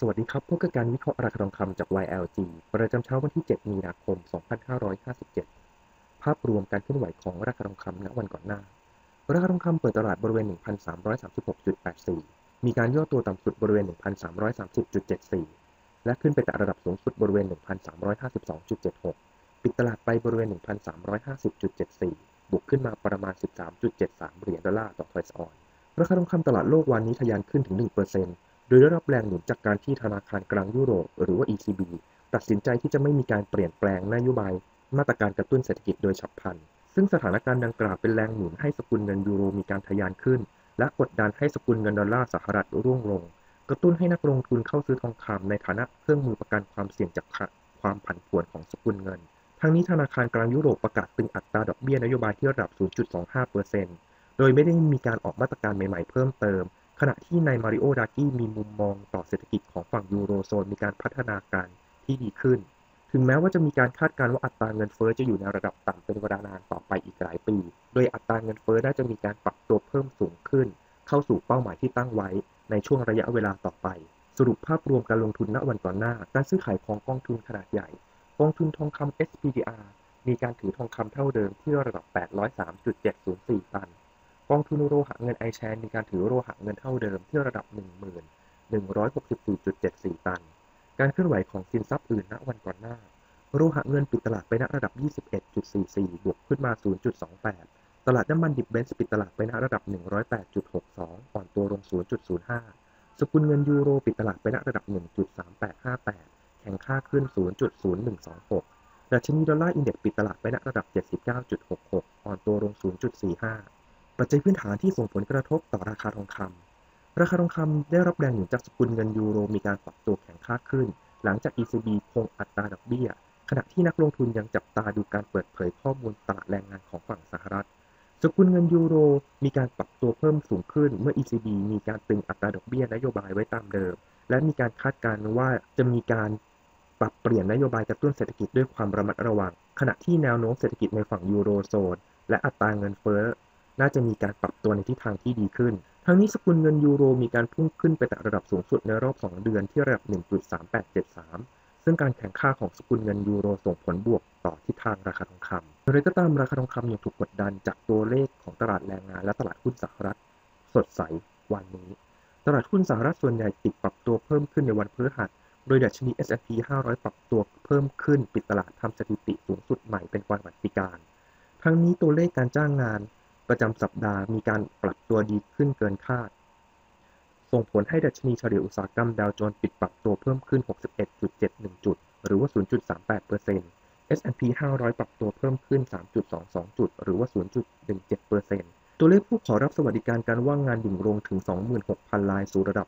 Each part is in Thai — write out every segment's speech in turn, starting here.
สวัสดีครับพบกับการวิเคราะห์ราคาทองคำจาก YLG ประจำเช้าวันที่ 7 มีนาคม 2557 ภาพรวมการเคลื่อนไหวของราคาทองคำณวันก่อนหน้า ราคาทองคำเปิดตลาดบริเวณ 1,336.84 มีการย่อตัวต่ำสุดบริเวณ 1,330.74 และขึ้นไปแตะระดับสูงสุดบริเวณ 1,352.76 ปิดตลาดไปบริเวณ 1,350.74 บวกขึ้นมาประมาณ 13.73 เหรียญดอลลาร์ต่อทอยส์ออน ราคาทองคำตลาดโลกวันนี้ทะยานขึ้นถึง 1% โดยได้รับแรงหนุนจากการที่ธนาคารกลางยุโรปหรือว่า ECB ตัดสินใจที่จะไม่มีการเปลี่ยนแปลงนโยบาย มาตรการกระตุ้นเศรษฐกิจโดยฉับพลัน ซึ่งสถานการณ์ดังกล่าวเป็นแรงหนุนให้สกุลเงินยูโรมีการทะยานขึ้น และกดดันให้สกุลเงินดอลลาร์สหรัฐร่วงลง กระตุ้นให้นักลงทุนเข้าซื้อทองคำในฐานะเครื่องมือประกันความเสี่ยงจากความผันผวนของสกุลเงิน ทั้งนี้ธนาคารกลางยุโรปประกาศตึงอัตราดอกเบี้ยนโยบายที่ระดับ 0.25%โดยไม่ได้มีการออกมาตรการใหม่ๆ เพิ่มเติม ขณะที่นายมาริโอดากี้มีมุมมองต่อเศรษฐกิจของฝั่งยูโรโซนมีการพัฒนาการที่ดีขึ้น ถึงแม้ว่าจะมีการคาดการณ์ว่าอัตราเงินเฟอ้อจะอยู่ในระดับต่ำเป็นเวลานานต่อไปอีกหลายปี โดยอัตราเงินเฟอ้อน่าจะมีการปรับตัวเพิ่มสูงขึ้น เข้าสู่เป้าหมายที่ตั้งไว้ในช่วงระยะเวลาต่อไป สรุปภาพรวมการลงทุนณวันก่อนหน้า การซื้อขายของกองทุนขนาดใหญ่ กองทุนทองคำ SPDR มีการถือทองคำเท่าเดิมที่ระดับ 803.704 ตัน กองทุนโลหะเงินไอแชนมีการถือโลหะเงินเท่าเดิมที่ระดับ1164.74 ตัน การเคลื่อนไหวของสินทรัพย์อื่นณวันก่อนหน้า โลหะเงินปิดตลาดไปณระดับ 21.44 บวกขึ้นมา 0.28 ตลาดน้ำมันดิบเบนซ์ปิดตลาดไปณระดับ 108.62 อ่อนตัวลง 0.05 สกุลเงินยูโรปิดตลาดไปณระดับ 1.3858 แข็งค่าขึ้น 0.0126 ดัชนีดอลลาร์อินเด็กซ์ปิดตลาดไปณระดับ 79.66 อ่อนตัวลง 0.45 ปัจจัยพื้นฐานที่ส่งผลกระทบต่อราคาทองคำราคาทองคำได้รับแรงหนุนจากสกุลเงินยูโรมีการปรับตัวแข็งค่าขึ้น หลังจาก ECB คงอัตราดอกเบี้ย ขณะที่นักลงทุนยังจับตาดูการเปิดเผยข้อมูลตลาดแรงงานของฝั่งสหรัฐ สกุลเงินยูโรมีการปรับตัวเพิ่มสูงขึ้น เมื่อ ECB มีการตึงอัตราดอกเบี้ยนโยบายไว้ตามเดิม และมีการคาดการณ์ว่าจะมีการปรับเปลี่ยนนโยบายกระตุ้นเศรษฐกิจด้วยความระมัดระวัง ขณะที่แนวโน้มเศรษฐกิจในฝั่งยูโรโซนและอัตราเงินเฟ้อ น่าจะมีการปรับตัวในทิศทางที่ดีขึ้น ทั้งนี้สกุลเงินยูโรมีการพุ่งขึ้นไปแต่ระดับสูงสุดในรอบ 2 เดือนที่ระดับ 1.3873 ซึ่งการแข่งข้าของสกุลเงินยูโรส่งผลบวกต่อทิศทางราคาทองคำอย่างไรก็ตามราคาทองคำยังถูกกดดันจากตัวเลขของตลาดแรงงานและตลาดหุ้นสหรัฐ สดใสวันนี้ ตลาดหุ้นสหรัฐส่วนใหญ่ติดปรับตัวเพิ่มขึ้นในวันพฤหัสโดยดัชนี S&P 500 ปรับตัวเพิ่มขึ้น ปิดตลาดทำสถิติสูงสุดใหม่เป็นวันวัติการ ทั้งนี้ตัวเลขการจ้างงาน ประจำสัปดาห์มีการปรับตัวดีขึ้นเกินคาด ส่งผลให้ดัชนีเฉลี่ยอุตสาหกรรมดาวโจนส์ปิดปรับตัวเพิ่มขึ้น 61.71 จุด หรือว่า 0.38% S&P 500 ปรับตัวเพิ่มขึ้น 3.22 จุด หรือว่า 0.17%ตัวเลขผู้ขอรับสวัสดิการการว่างงานดิ่งลงถึง 26,000 ราย สู่ระดับ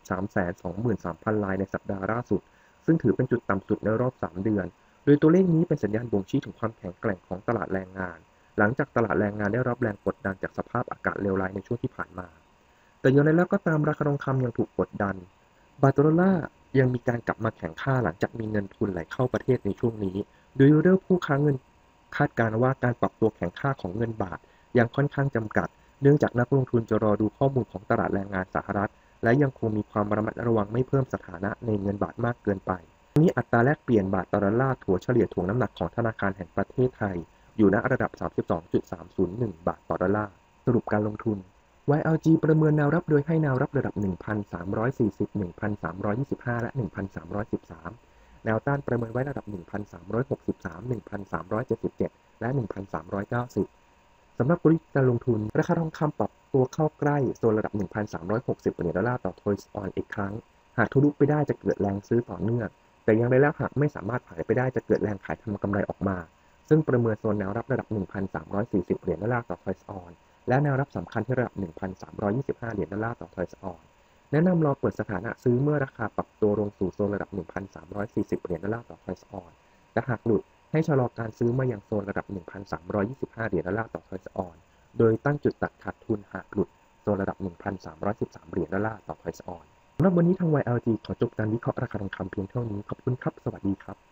323,000 รายในสัปดาห์ล่าสุด ซึ่งถือเป็นจุดต่ำสุดในรอบ 3 เดือน โดยตัวเลขนี้เป็นสัญญาณบ่งชี้ถึงความแข็งแกร่งของตลาดแรงงาน หลังจากตลาดแรงงานได้รับแรงกดดันจากสภาพอากาศเลวร้ายในช่วงที่ผ่านมา แต่อย่างไรแล้วก็ตามราคาทองคำยังถูกกดดัน บาทดอลลายังมีการกลับมาแข็งค่าหลังจากมีเงินทุนไหลเข้าประเทศในช่วงนี้ โดยเรื่องผู้ค้าเงินคาดการณ์ว่าการปรับตัวแข็งค่าของเงินบาทยังค่อนข้างจำกัด เนื่องจากนักลงทุนจะรอดูข้อมูลของตลาดแรงงานสหรัฐ และยังคงมีความระมัดระวังไม่เพิ่มสถานะในเงินบาทมากเกินไปนี้อัตราแลกเปลี่ยนบาทต่อดอลลาร์ถัวเฉลี่ยถ่วงน้ำหนักของธนาคารแห่งประเทศไทย อยู่ณระดับ 32.301 บาทต่อดอลลาร์ สรุปการลงทุน YLG ประเมินแนวรับโดยให้แนวรับระดับ 1,340 1,325 และ 1,313 แนวต้านประเมินไว้ระดับ 1,363 1,377 และ 1,390 สำหรับบริการลงทุน ราคาทองคำปรับตัวเข้าใกล้โซนระดับ 1,360เหรียญดอลลาร์ต่อทอยส์ออนอีกครั้ง หากทะลุไปได้จะเกิดแรงซื้อต่อเนื่อง แต่ยังไรแล้วหากไม่สามารถผ่านไปได้จะเกิดแรงขายทำกำไรออกมา ซึ่งประเมินโซนแนวรับระดับ 1,340 เหรียญดอลลาร์ต่อทอยส์ออน และแนวรับสำคัญที่ระดับ 1,325 เหรียญดอลลาร์ต่อทอยส์ออน แนะนำรอเปิดสถานะซื้อเมื่อราคาปรับตัวลงสู่โซนระดับ 1,340 เหรียญดอลลาร์ต่อทอยส์ออนแต่หากหลุดให้ชะลอการซื้อมาอยังโซนระดับ 1,325 เหรียญดอลลาร์ต่อทอยส์ออน โดยตั้งจุดตัดขาดทุนหากหลุดโซนระดับ 1,313 เหรียญดอลลาร์ต่อทอยส์ออนสำหรับวันนี้ทาง YLG ขอจบการวิเคราะห์ราคาทองคำเพียงเท่านี้ ขอบคุณครับ สวัสดีครับ